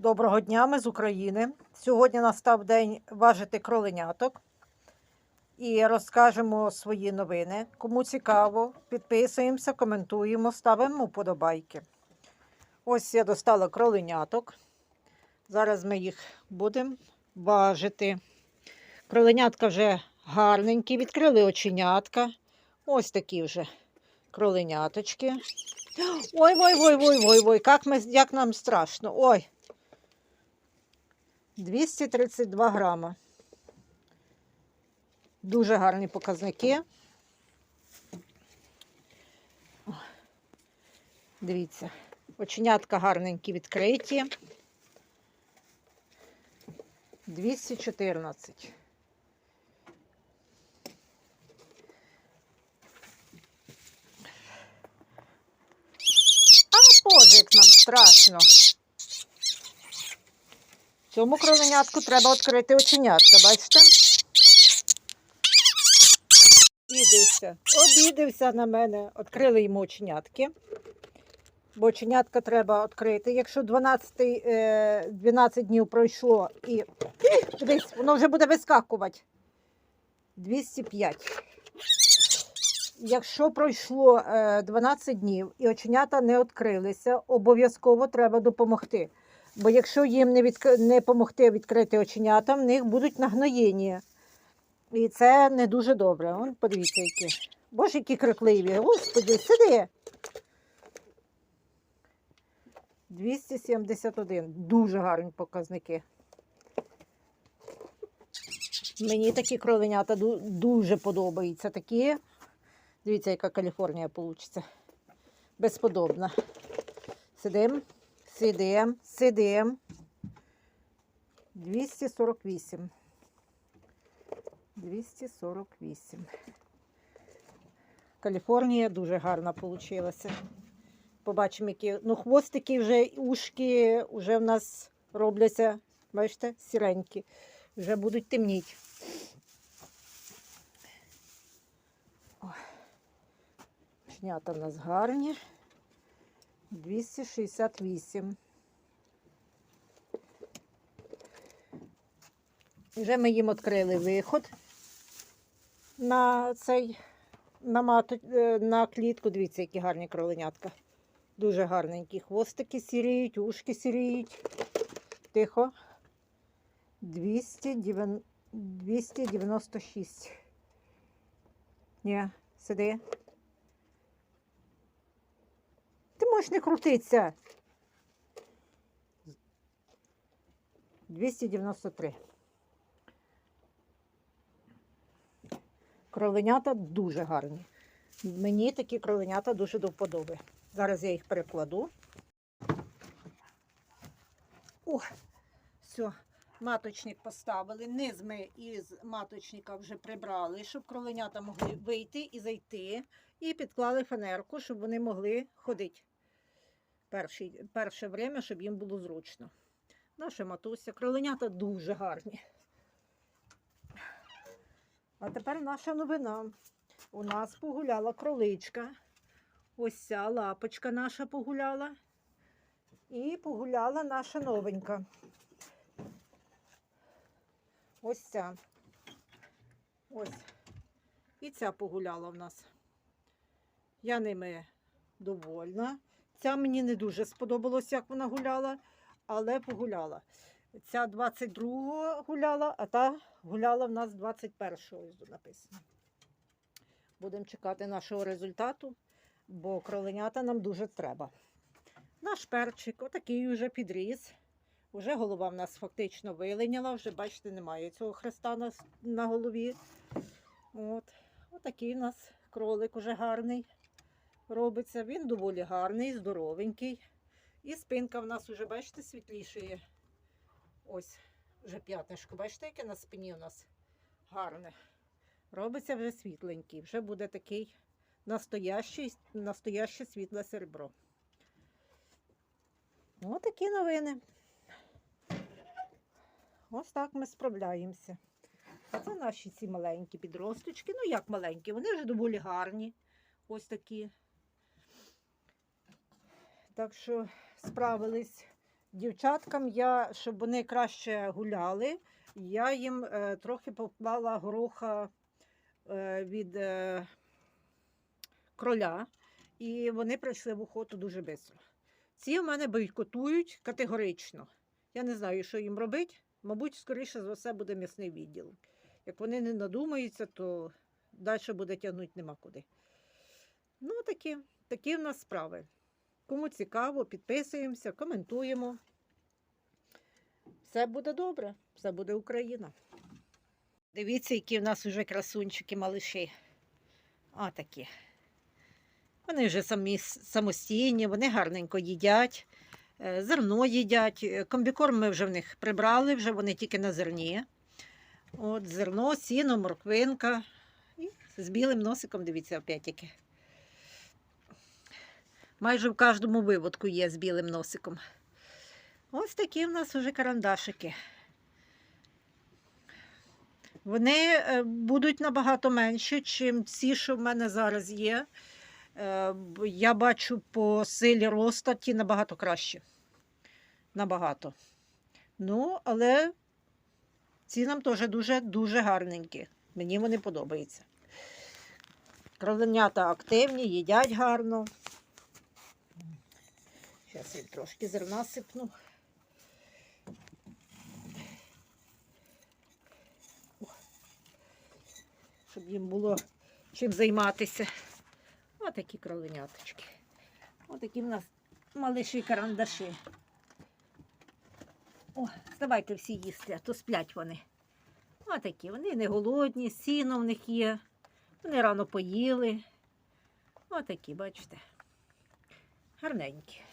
Доброго дня, ми з України. Сьогодні настав день важити кроленяток і розкажемо свої новини. Кому цікаво, підписуємося, коментуємо, ставимо вподобайки. Ось я достала кроленяток. Зараз ми їх будемо важити. Кроленятка вже гарненькі, відкрили оченятка. Ось такі вже кроленяточки. Ой, ой, ой, ой, ой, ой, як, ми, як нам страшно. Ой. 232 грама. Дуже гарні показники. Дивіться, оченятка гарненькі відкриті. 214. А боже, як нам страшно. Цьому кроленятку треба відкрити оченятка, бачите? Обідився. Обідився на мене. Відкрили йому оченятки. Бо оченятка треба відкрити. Якщо 12, е, 12 днів пройшло і. Дивись, воно вже буде вискакувати. 205. Якщо пройшло е, 12 днів і оченята не відкрилися, обов'язково треба допомогти. Бо якщо їм не, відк... не допомогти відкрити оченята, в них будуть нагноєння. І це не дуже добре. Вон, подивіться, які. Боже, які крикливі. Господи, сиди. 271. Дуже гарні показники. Мені такі кроленята ду- дуже подобаються. Такі. Дивіться, яка Каліфорнія вийде. Безподобна. Сидим. Сидим, сидим. 248. 248. Каліфорнія дуже гарна вийшла. Побачимо, які. Ну, хвостики вже, ушки вже в нас робляться, бачите, сіренькі. Вже будуть темніти. Ой. Шнята в нас гарні. 268. Вже ми їм відкрили виход на цей на, мату, е, на клітку. Дивіться, які гарні кроленятка. Дуже гарненькі. Хвостики сіріють, ушки сіріють. Тихо. 296. Ні, сиди. Можеш не крутитися. 293. Кроленята дуже гарні. Мені такі кроленята дуже до вподоби. Зараз я їх перекладу. О, все, маточник поставили. Низ ми із маточника вже прибрали, щоб кроленята могли вийти і зайти. І підклали фанерку, щоб вони могли ходити. Перший, перше время, щоб їм було зручно. Наша матуся. Кроленята дуже гарні. А тепер наша новина. У нас погуляла кроличка. Ось ця лапочка наша погуляла. І погуляла наша новенька. Ось ця. Ось. І ця погуляла в нас. Я ними довольна. Ця мені не дуже сподобалось, як вона гуляла, але погуляла. Ця 22-го гуляла, а та гуляла в нас 21-го, написано. Будемо чекати нашого результату, бо кроленята нам дуже треба. Наш перчик, отакий вже підріс. Уже голова в нас фактично вилиняла, вже, бачите, немає цього хреста на, на голові. От. Отакий у нас кролик уже гарний робиться. Він доволі гарний, здоровенький. І спинка в нас вже, бачите, світлішає. Ось, вже п'ятнишко. Бачите, яке на спині у нас гарне. Робиться вже світленький. Вже буде такий настоящий, настояще світле серебро. Ось такі новини. Ось так ми справляємося. А це наші ці маленькі підросточки. Ну, як маленькі, вони вже доволі гарні. Ось такі. Так що справились Дівчаткам я, щоб вони краще гуляли, я їм е, трохи поклала гороха е, від е, кроля, і вони прийшли в охоту дуже швидко. Ці в мене бойкотують категорично. Я не знаю, що їм робити. Мабуть, скоріше за все буде м'ясний відділ. Як вони не надумаються, то далі буде тягнути нема куди. Ну, такі, такі в нас справи. Кому цікаво, підписуємося, коментуємо. Все буде добре, все буде Україна. Дивіться, які в нас вже красунчики малиші. А такі. Вони вже самі самостійні, вони гарненько їдять, е, зерно їдять. Комбікорм ми вже в них прибрали, вже вони тільки на зерні. От зерно, сіно, морквинка. І з білим носиком, дивіться, опять яке. Майже в кожному виводку є з білим носиком. Ось такі в нас уже карандашики. Вони е, будуть набагато менші, ніж ці, що в мене зараз є. Е, Я бачу по силі росту ті набагато краще. Набагато. Ну, але ці нам теж дуже-дуже гарненькі. Мені вони подобаються. Кроленята активні, їдять гарно. Зараз я трошки зерна сипну. Щоб їм було чим займатися. Отакі кроленяточки. Отакі в нас малиші карандаші. О, давайте всі їсти, а то сплять вони. Отакі, вони не голодні, сіно в них є. Вони рано поїли. Отакі, бачите. Гарненькі.